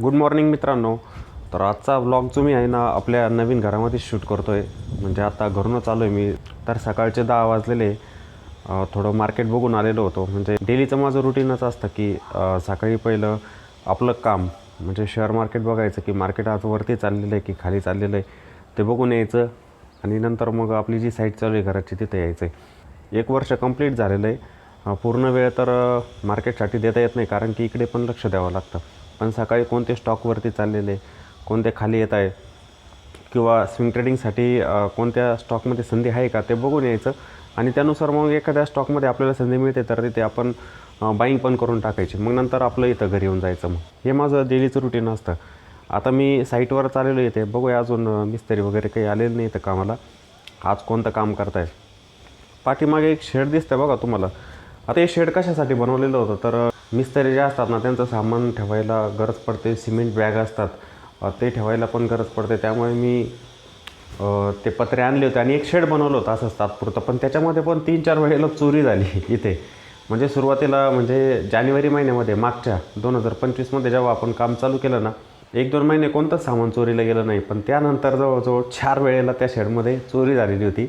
Good morning मित्रांनो. तर आजचा व्लॉग जो मी आहे ना आपल्या नवीन घरामध्ये शूट करतो आहे म्हणजे आता घरूनच आलो आहे मी. तर सकाळचे दहा वाजलेले. थोडं मार्केट बघून आलेलो होतो. म्हणजे डेलीचं माझं रुटीनच असतं की सकाळी पहिलं आपलं काम म्हणजे शेअर मार्केट बघायचं की मार्केट आज वरती चाललेलं आहे की खाली चाललेलं आहे ते बघून यायचं. आणि नंतर मग आपली जी साईट चालू आहे घराची तिथे यायचं आहे एक वर्ष कंप्लीट झालेलं आहे. पूर्ण वेळ तर मार्केटसाठी देता येत नाही कारण की इकडे पण लक्ष द्यावं लागतं. पण सकाळी कोणते स्टॉकवरती चाललेले कोणते खाली येत आहे किंवा स्विंग ट्रेडिंगसाठी कोणत्या स्टॉकमध्ये संधी आहे का ते बघून यायचं. आणि त्यानुसार मग एखाद्या स्टॉकमध्ये आपल्याला संधी मिळते तर तिथे आपण बाईंग पण करून टाकायची. मग नंतर आपलं इथं घरी येऊन जायचं मग. हे माझं डेलीचं रुटीन असतं. आता मी साईटवर चाललेलो इथे. बघूया अजून मिस्त्री वगैरे काही आलेलं नाही इथं कामाला. आज कोणतं काम करताय? पाठीमागे एक शेड दिसतंय बघा तुम्हाला. आता हे शेड कशासाठी बनवलेलं होतं? तर मिस्त्री जे असतात ना त्यांचं सामान ठेवायला गरज पडते सिमेंट बॅग असतात. ते ठेवायला पण गरज पडते. त्यामुळे मी ते पत्रे आणले होते आणि एक शेड बनवलं होतं असंच तात्पुरतं. पण त्याच्यामध्ये पण तीन चार वेळेला चोरी झाली इथे. म्हणजे सुरुवातीला म्हणजे जानेवारी महिन्यामध्ये मागच्या दोन हजार पंचवीसमध्ये जेव्हा आपण काम चालू केलं ना एक दोन महिने कोणतंच सामान चोरीला गेलं नाही. पण त्यानंतर जवळजवळ चार वेळेला त्या शेडमध्ये चोरी झालेली होती.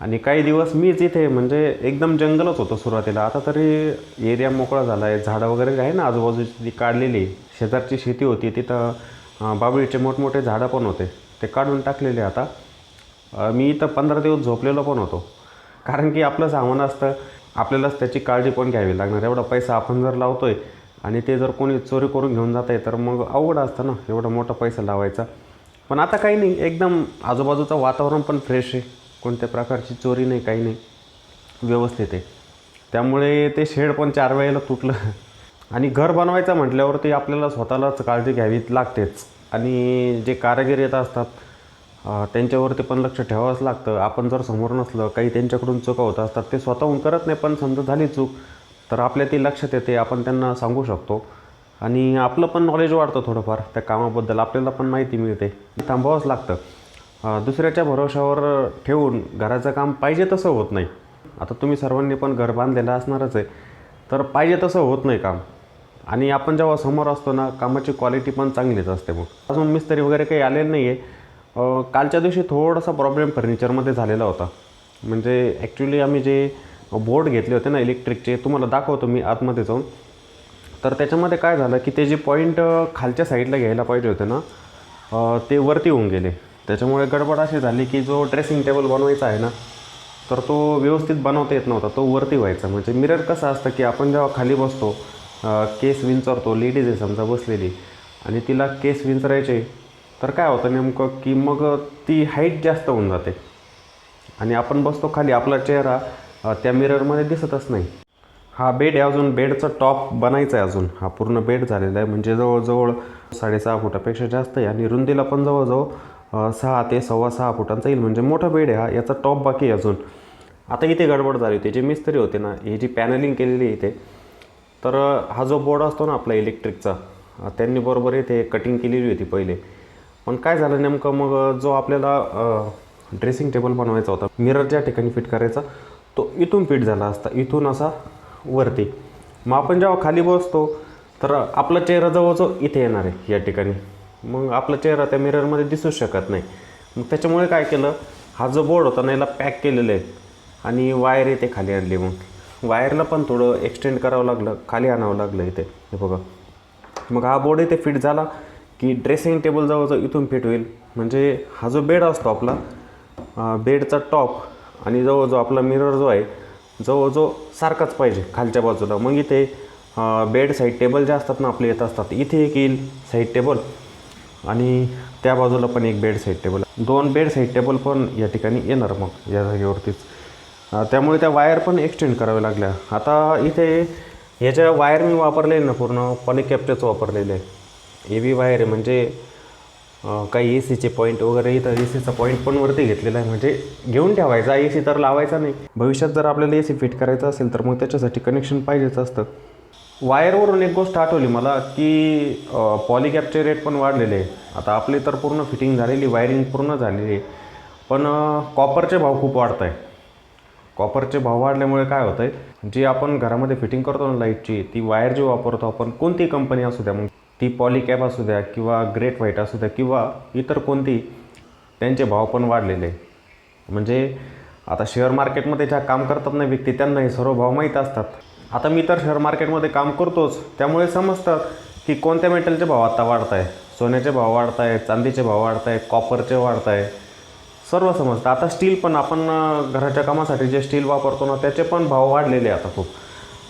आणि काही दिवस मीच इथे म्हणजे एकदम जंगलच होतं सुरुवातीला. आता तरी एरिया मोकळा झाला आहे झाडं वगैरे आहे ना आजूबाजूची ती काढलेली. शेजारची शेती होती तिथं बाबळीचे मोठमोठे झाडं पण होते. ते काढून टाकलेले आता. मी इथं पंधरा दिवस झोपलेलो पण होतो. कारण की आपलं सामान असतं आपल्यालाच त्याची काळजी पण घ्यावी लागणार. एवढा पैसा आपण जर लावतो आहे आणि ते जर कोणी चोरी करून घेऊन जात आहे तर मग अवघड असतं ना एवढा मोठा पैसा लावायचा. पण आता काही नाही एकदम आजूबाजूचं वातावरण पण फ्रेश आहे. कोणत्या प्रकारची चोरी नाही काही नाही. व्यवस्थित आहे. त्यामुळे ते शेड पण चार वेळेला तुटलं. आणि घर बनवायचं म्हटल्यावर ते आपल्याला स्वतःलाच काळजी घ्यावी लागतेच. आणि जे कारागीर येत असतात त्यांच्यावरती पण लक्ष ठेवावंच लागतं. आपण जर समोर नसलं काही त्यांच्याकडून चुका होत असतात ते स्वतःहून करत नाही पण समजा झाली चूक तर आपल्या ती लक्षात येते आपण त्यांना सांगू शकतो. आणि आपलं पण नॉलेज वाढतं थोडंफार त्या कामाबद्दल. आपल्याला पण माहिती मिळते. थांबावंच लागतं. दुसऱ्याच्या भरोशावर ठेवून घराचं काम पाहिजे तसं होत नाही. आता तुम्ही सर्वांनी पण घर बांधलेलं असणारच आहे तर पाहिजे तसं होत नाही काम. आणि आपण जेव्हा समोर असतो ना कामाची क्वालिटी पण चांगलीच असते मग. अजून मिस्त्री वगैरे काही आलेलं नाही आहे कालच्या दिवशी थोडासा प्रॉब्लेम फर्निचरमध्ये झालेला होता. म्हणजे ॲक्च्युली आम्ही जे बोर्ड घेतले होते ना इलेक्ट्रिकचे तुम्हाला दाखवतो मी आतमध्ये जाऊन. तर त्याच्यामध्ये काय झालं की ते जे पॉईंट खालच्या साईडला घ्यायला पाहिजे होते ना ते वरती होऊन गेले. त्याच्यामुळे गडबड अशी झाली की जो ड्रेसिंग टेबल बनवायचा आहे ना तर तो व्यवस्थित बनवता येत नव्हता तो वरती व्हायचा. म्हणजे मिरर कसं असतं की आपण जेव्हा खाली बसतो केस विंचरतो लेडीज आहे समजा बसलेली आणि तिला केस विंचरायचे तर काय होतं नेमकं की मग ती हाईट जास्त होऊन जाते. आणि आपण बसतो खाली आपला चेहरा त्या मिररमध्ये दिसतच नाही. हा बेड आहे अजून बेडचा टॉप बनायचा आहे अजून. हा पूर्ण बेड झालेला आहे. म्हणजे जवळजवळ साडेसहा फुटापेक्षा जास्त आहे. आणि रुंदीला पण जवळजवळ सहा ते सव्वा सहा फुटांचा येईल म्हणजे मोठा बेड आहे हा याचा टॉप बाकी अजून. आता इथे गडबड झाली होती जे मिस्त्री होते ना हे जी पॅनलिंग केलेली इथे तर हा जो बोर्ड असतो ना आपला इलेक्ट्रिकचा त्यांनी बरोबर इथे कटिंग केलेली होती पहिले. पण काय झालं नेमकं मग जो आपल्याला ड्रेसिंग टेबल बनवायचा होता मिरर ज्या ठिकाणी फिट करायचा तो इथून फिट झाला असता इथून असा वरती. मग आपण जेव्हा खाली बसतो तर आपला चेहरा जवळजवळ इथे येणार आहे या ठिकाणी. मग आपला चेहरा त्या मिररमध्ये दिसू शकत नाही. मग त्याच्यामुळे काय केलं? हा जो बोर्ड होता ना याला पॅक केलेलं आहे. आणि वायर इथे खाली आणली मग. वायरला पण थोडं एक्सटेंड करावं लागलं खाली आणावं लागलं इथे. हे बघा. मग हा बोर्ड इथे फिट झाला की ड्रेसिंग टेबल जवळजवळ इथून फिट होईल. म्हणजे हा जो बेड असतो आपला बेडचा टॉप आणि जवळजवळ आपला मिरर जो आहे जवळजवळ सारखाच पाहिजे खालच्या बाजूला. मग इथे बेड साईड टेबल जे असतात ना आपले येत असतात. इथे एक येईल साईड टेबल आणि त्या बाजूला पण एक बेड साईड टेबल दोन बेड साईड टेबल पण या ठिकाणी येणार मग या जागेवरतीच. त्यामुळे त्या वायर पण एक्सटेंड कराव्या लागल्या. आता इथे ह्याच्या वायर मी वापरले ना पूर्ण पॉलिकॅप्चरच वापरलेले. आहे ए व्ही वायर आहे म्हणजे काही ए सीचे पॉईंट वगैरे इथं ए सीचा पॉईंट पण वरती घेतलेला आहे. म्हणजे घेऊन ठेवायचा ए सी तर लावायचा नाही. भविष्यात जर आपल्याला ए सी फिट करायचं असेल तर मग त्याच्यासाठी कनेक्शन पाहिजेच असतं. वायरवरून एक गोष्ट आठवली मला की पॉलिकॅपचे रेट पण वाढलेले. आहे आता आपली तर पूर्ण फिटिंग झालेली वायरिंग पूर्ण झालेली. आहे पण कॉपरचे भाव खूप वाढत आहे कॉपरचे भाव वाढल्यामुळे काय होतं आहे जी आपण घरामध्ये फिटिंग करतो ना लाईटची ती वायर जी वापरतो आपण कोणती कंपनी असू द्या मग ती पॉलिकॅप असू द्या किंवा ग्रेट व्हाईट असू द्या किंवा इतर कोणती त्यांचे भाव पण वाढलेले. आहे. म्हणजे आता शेअर मार्केटमध्ये ज्या काम करतात ना व्यक्ती त्यांना हे सर्व भाव माहीत असतात. आता मी तर शेअर मार्केटमध्ये काम करतोच. त्यामुळे समजतं की कोणत्या मेटलचे भाव आता वाढत आहे सोन्याचे भाव वाढत आहे चांदीचे भाव वाढत आहे कॉपरचे वाढत आहे सर्व समजतं. आता स्टील पण आपण घराच्या कामासाठी जे स्टील वापरतो ना त्याचे पण भाव वाढलेले आता खूप.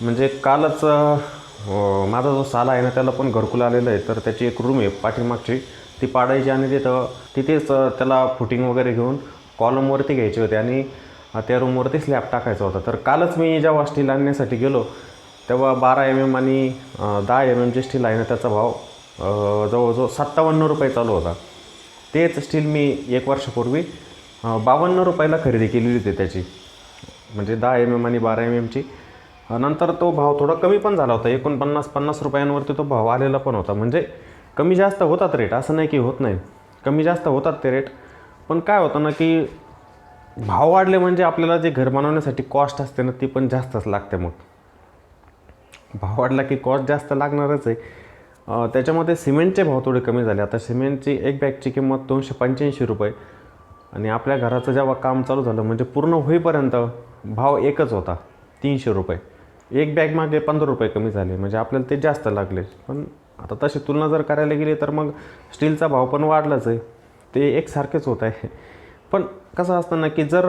म्हणजे कालच माझा जो साला आहे ना त्याला पण घरकुल आलेलं आहे. तर त्याची एक रूम आहे पाठीमागची. ती पाडायची आणि तिथं तिथेच त्याला फुटिंग वगैरे घेऊन कॉलमवरती घ्यायचे होते. आणि त्या रूमवरती स्लॅब टाकायचा होता. तर कालच मी जेव्हा स्टील आणण्यासाठी गेलो तेव्हा बारा एम एम आणि दहा एम एमचे स्टील आहे ना त्याचा भाव जवळजवळ सत्तावन्न रुपये चालू होता. तेच स्टील मी एक वर्षापूर्वी बावन्न रुपयाला खरेदी केलेली होती त्याची. म्हणजे दहा एम एम आणि बारा एम एमची नंतर तो भाव थोडा कमी पण झाला होता. एकोणपन्नास पन्नास रुपयांवरती तो भाव आलेला पण होता. म्हणजे कमी जास्त होतात रेट असं नाही की होत नाही. कमी जास्त होतात ते रेट पण काय होतं ना की भाव वाढले म्हणजे आपल्याला जे घर बनवण्यासाठी कॉस्ट असते ना ती पण जास्तच लागते मग. भाव वाढला की कॉस्ट जास्त लागणारच आहे. त्याच्यामध्ये सिमेंटचे भाव थोडे कमी झाले. आता सिमेंटची एक बॅगची किंमत दोनशे पंच्याऐंशी रुपये. आणि आपल्या घराचं जेव्हा काम चालू झालं म्हणजे पूर्ण होईपर्यंत भाव एकच होता तीनशे रुपये. एक बॅग मागे पंधरा रुपये कमी झाले म्हणजे आपल्याला ते जास्त लागले. पण आता तशी तुलना जर करायला गेली तर मग स्टीलचा भाव पण वाढलाच आहे. ते एकसारखेच होत आहे. पण कसं असतं ना की जर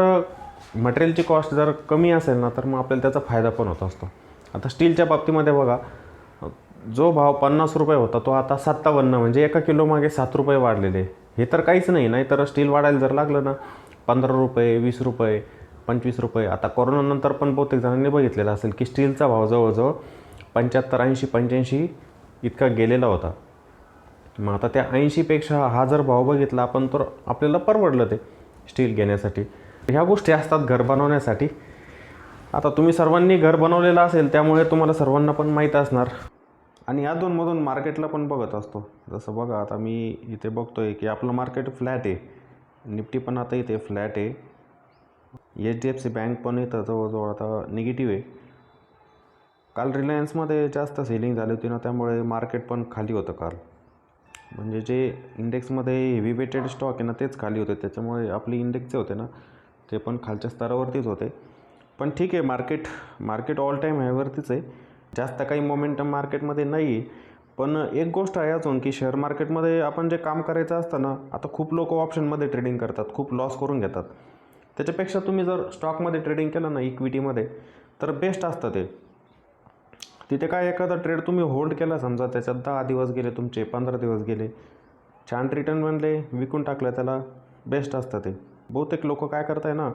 मटेरियलची कॉस्ट जर कमी असेल ना तर मग आपल्याला त्याचा फायदा पण होत असतो. आता स्टीलच्या बाबतीमध्ये बघा जो भाव पन्नास रुपये होता तो आता सत्तावन्न म्हणजे एका किलोमागे सात रुपये वाढलेले. हे तर काहीच नाही नाही तर स्टील वाढायला जर लागलं ना पंधरा रुपये वीस रुपये पंचवीस रुपये आता कोरोनानंतर पण बहुतेक जणांनी बघितलेलं असेल की स्टीलचा भाव जवळजवळ पंच्याहत्तर ऐंशी पंच्याऐंशी इतका गेलेला होता. मग आता त्या ऐंशीपेक्षा हा जर भाव बघितला आपण तर आपल्याला परवडलं ते. स्टील घेण्यासाठी. ह्या गोष्टी असतात घर बनवण्यासाठी. आता तुम्ही सर्वांनी घर बनवलेलं असेल त्यामुळे तुम्हाला सर्वांना पण माहीत असणार. आणि या दोनमधून मार्केटला पण बघत असतो. जसं बघा आता मी इथे बघतो आहे की आपलं मार्केट फ्लॅट आहे. निफ्टी पण आता इथे फ्लॅट आहे. H D F C bank पण इथं जवळजवळ आता निगेटिव्ह आहे. काल रिलायन्समध्ये जास्त सेलिंग झाली होती ना त्यामुळे मार्केट पण खाली होतं काल. म्हणजे जे इंडेक्समध्ये हेवी वेटेड स्टॉक आहे ना तेच खाली होते. त्याच्यामुळे आपले इंडेक्सचे होते ना ते पण खालच्या स्तरावरतीच होते. पण ठीक आहे मार्केट मार्केट ऑल टाईम हायवरतीच आहे. जास्त काही मोमेंटम मार्केटमध्ये नाही आहे. पण एक गोष्ट आहे अजून की शेअर मार्केटमध्ये आपण जे काम करायचं असतं ना आता खूप लोक ऑप्शनमध्ये ट्रेडिंग करतात खूप लॉस करून घेतात. त्याच्यापेक्षा तुम्ही जर स्टॉकमध्ये ट्रेडिंग केलं ना इक्विटीमध्ये तर बेस्ट असतं ते. तिथे काय एखादा ट्रेड तुम्ही होल्ड केला समजा त्याच्यात दहा दिवस गेले तुमचे पंधरा दिवस गेले छान रिटर्न बनले विकून टाकलं त्याला बेस्ट असतं ते. बहुतेक लोक काय करताय ना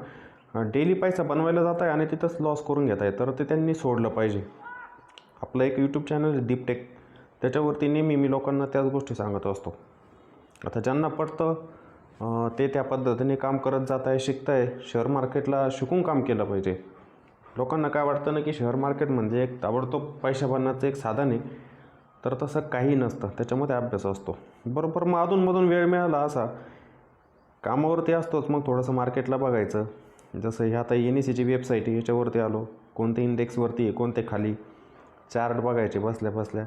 डेली पैसा बनवायला जात आहे आणि तिथंच लॉस करून घेत आहे तर ते त्यांनी सोडलं पाहिजे. आपलं एक यूट्यूब चॅनल आहे डीपटेक त्याच्यावरती नेहमी मी लोकांना त्याच गोष्टी सांगत असतो. आता ज्यांना पडतं ते त्या पद्धतीने काम करत जात आहे शिकत आहे शेअर मार्केटला शिकून काम केलं पाहिजे. लोकांना काय वाटतं ना की शेअर मार्केट म्हणजे एक ताबडतोब पैसे भरण्याचं एक साधन आहे. तर तसं काही नसतं. त्याच्यामध्ये अभ्यास असतो. बरोबर मग अधूनमधून वेळ मिळाला असा. कामावरती असतोच मग थोडंसं मार्केटला बघायचं. जसं हे आता एन ई सीची वेबसाईट आहे याच्यावरती आलो. कोणते इंडेक्सवरती आहे कोणते खाली. चार्ट बघायचे बसल्या बसल्या.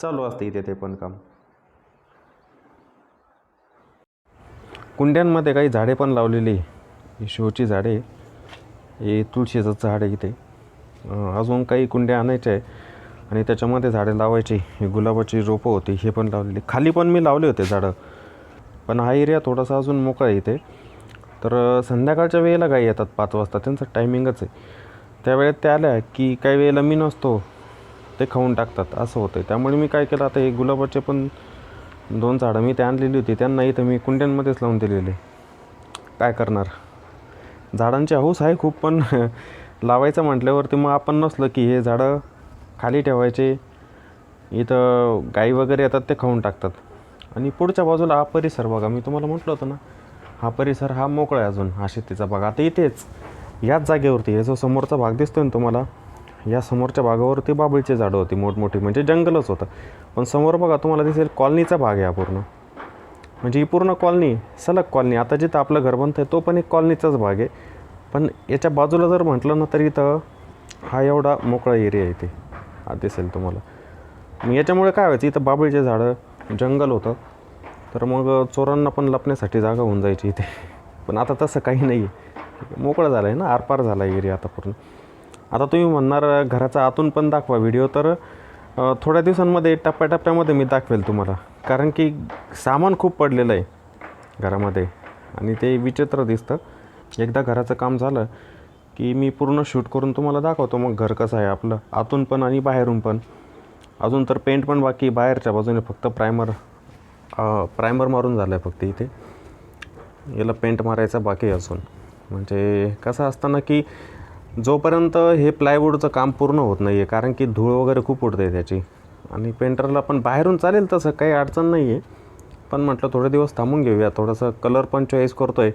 चालू असते इथे ते पण काम. कुंड्यांमध्ये काही झाडे पण लावलेली. आहे. ही शोची झाडे. हे तुळशीचं झाड आहे इथे. अजून काही कुंड्या आणायच्या आहे. आणि त्याच्यामध्ये झाडे लावायची. ही गुलाबाची रोपं होती हे पण लावलेली. खाली पण मी लावले होते झाडं. पण हा एरिया थोडासा अजून मोकळा आहे इथे. तर संध्याकाळच्या वेळेला गाई येतात पाच वाजता. त्यांचं टायमिंगच आहे. त्यावेळेत त्या आल्या की काही वेळेला मी नसतो ते खाऊन टाकतात. असं होतं त्यामुळे मी काय केलं आता हे गुलाबाचे पण दोन झाडं मी ते आणलेली होती. त्यांना इथं मी कुंड्यांमध्येच लावून दिलेले काय करणार? झाडांची हौस आहे खूप पण लावायचं म्हटल्यावरती मग आपण नसलं की हे झाडं खाली ठेवायचे. इथं गाई वगैरे येतात ते खाऊन टाकतात. आणि पुढच्या बाजूला हा परिसर बघा मी तुम्हाला म्हटलं होतं ना हा परिसर हा मोकळा आहे अजून हा शेतीचा भाग. आता इथेच याच जागेवरती हे जो समोरचा भाग दिसतो ना तुम्हाला या समोरच्या भागावरती बाबळीची झाडं होती मोठमोठी म्हणजे जंगलच होतं. पण समोर बघा तुम्हाला दिसेल कॉलनीचा भाग आहे हा पूर्ण. म्हणजे ही पूर्ण कॉलनी सलग कॉलनी. आता जिथं आपलं घर बनतं आहे तो पण एक कॉलनीचाच भाग आहे. पण याच्या बाजूला जर म्हटलं ना तर इथं हा एवढा मोकळा एरिया आहे इथे हा दिसेल तुम्हाला. मग याच्यामुळे काय व्हायचं? इथं बाबळीचे झाडं जंगल होतं. तर मग चोरांना पण लपण्यासाठी जागा होऊन जायची इथे. पण आता तसं काही नाही आहे मोकळं झालं आहे ना आरपार झाला आहे एरिया आता पूर्ण. आता तुम्ही म्हणणार घराचा आतून पण दाखवा व्हिडिओ तर थोड्या दिवसांमध्ये टप्प्याटप्प्यामध्ये मी दाखवेल तुम्हाला. कारण की सामान खूप पडलेलं आहे घरामध्ये आणि ते विचित्र दिसतं. एकदा घराचं काम झालं की मी पूर्ण शूट करून तुम्हाला दाखवतो मग घर कसं आहे आपलं. आतून पण आणि बाहेरून पण. अजून तर पेंट पण बाकी बाहेरच्या बाजूने फक्त प्रायमर प्रायमर मारून झालं आहे फक्त इथे. याला पेंट मारायचा बाकी असून म्हणजे कसं असताना की जोपर्यंत हे प्लायवूडचं काम पूर्ण होत नाही आहे कारण की धूळ वगैरे खूप उडते त्याची. आणि पेंटरला पण बाहेरून चालेल तसं काही अडचण नाही आहे पण म्हटलं थोडे दिवस थांबून घेऊया थोडंसं कलर पण चॉईस करतो आहे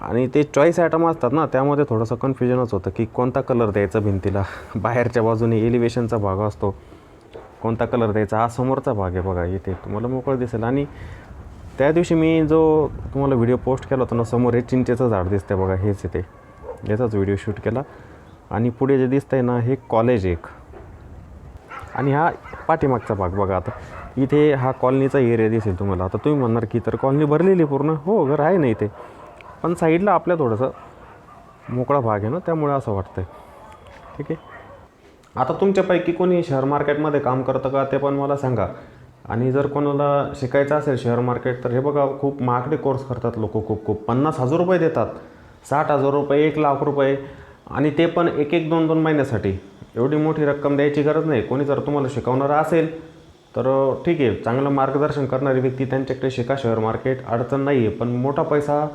आणि ते चॉईस आयटम असतात ना त्यामध्ये थोडंसं कन्फ्युजनच होतं की कोणता कलर द्यायचा भिंतीला. बाहेरच्या बाजूने एलिव्हेशनचा भाग असतो. कोणता कलर द्यायचा? हा समोरचा भाग आहे बघा इथे तुम्हाला मोकळं दिसेल. आणि त्या दिवशी मी जो तुम्हाला व्हिडिओ पोस्ट केला होता ना समोर हे चिंचेचं झाड दिसतंय बघा हेच इथे याचाच व्हिडिओ शूट केला. आणि पुढे जे दिसतंय ना हे कॉलेज एक. आणि हा पाठीमागचा भाग बघा आता. इथे हा कॉलनीचा एरिया दिसेल तुम्हाला. आता तुम्ही म्हणणार की तर कॉलनी भरलेली पूर्ण. हो घर आहे ना इथे. पण साईडला आपल्या थोडंसं मोकळा भाग आहे ना त्यामुळे असं वाटतंय. ठीक आहे? आता तुमच्यापैकी कोणी शेअर मार्केटमध्ये काम करतं का ते पण मला सांगा. आणि जर कोणाला शिकायचं असेल शेअर मार्केट तर हे बघा खूप महागडे कोर्स करतात लोक खूप खूप. पन्नास हजार रुपये देतात. साठ हजार रुपये एक लाख रुपये. आणि ते पण एक एक दोन दोन महिन्यासाठी. एवढी मोठी रक्कम द्यायची गरज नाही. कोणी जर तुम्हाला शिकवणारं असेल तर ठीक आहे चांगलं मार्गदर्शन करणारी व्यक्ती त्यांच्याकडे शिका. शेअर मार्केट अडचण नाही आहे पण मोठा पैसा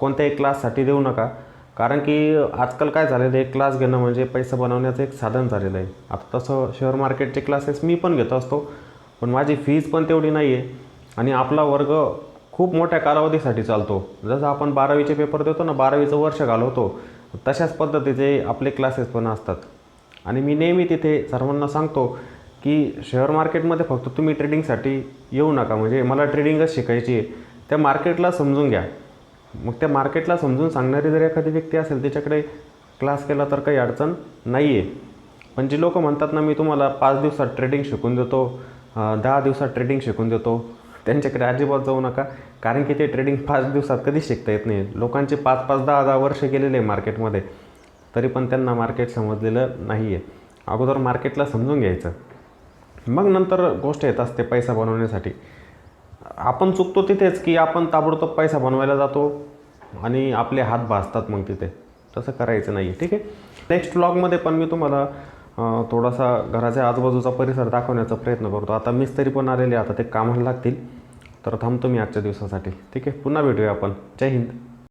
कोणत्याही क्लाससाठी देऊ नका. कारण की आजकाल काय झालेलं आहे क्लास घेणं म्हणजे पैसा बनवण्याचं एक साधन झालेलं आहे. आता तसं शेअर मार्केटचे क्लासेस मी पण घेत असतो पण माझी फीज पण तेवढी नाही आहे आणि आपला वर्ग खूप मोठ्या कालावधीसाठी चालतो. जसं आपण बारावीचे पेपर देतो ना बारावीचं वर्ष घालवतो तशाच पद्धतीचे आपले क्लासेस पण असतात. आणि मी नेहमी तिथे सर्वांना सांगतो की शेअर मार्केटमध्ये फक्त तुम्ही ट्रेडिंगसाठी येऊ नका. म्हणजे मला ट्रेडिंगच शिकायची आहे. त्या मार्केटला समजून घ्या. मग त्या मार्केटला समजून सांगणारी जर एखादी व्यक्ती असेल त्याच्याकडे क्लास केला तर काही अडचण नाही आहे पण जी लोक म्हणतात ना मी तुम्हाला पाच दिवसात ट्रेडिंग शिकून देतो दहा दिवसात ट्रेडिंग शिकून देतो. त्यांच्याकडे अजिबात जाऊ नका. कारण की ते ट्रेडिंग पाच दिवसात कधीच शिकता येत नाही. लोकांचे पाच पाच दहा दहा वर्ष गेलेले आहे मार्केटमध्ये. तरी पण त्यांना मार्केट समजलेलं नाही आहे अगोदर मार्केटला समजून घ्यायचं. मग नंतर गोष्ट येत असते पैसा बनवण्यासाठी. आपण चुकतो तिथेच की आपण ताबडतोब पैसा बनवायला जातो आणि आपले हात भाजतात मग तिथे. तसं करायचं नाही ठीक आहे? नेक्स्ट ब्लॉगमध्ये पण मी तुम्हाला थोडासा घराच्या आजूबाजूचा परिसर दाखवण्याचा प्रयत्न करतो. आता मिस्त्री पण आलेले आता ते कामाला लागतील. तर थांबतो मी आजच्या दिवसासाठी. ठीक आहे पुन्हा भेटूया आपण. जय हिंद.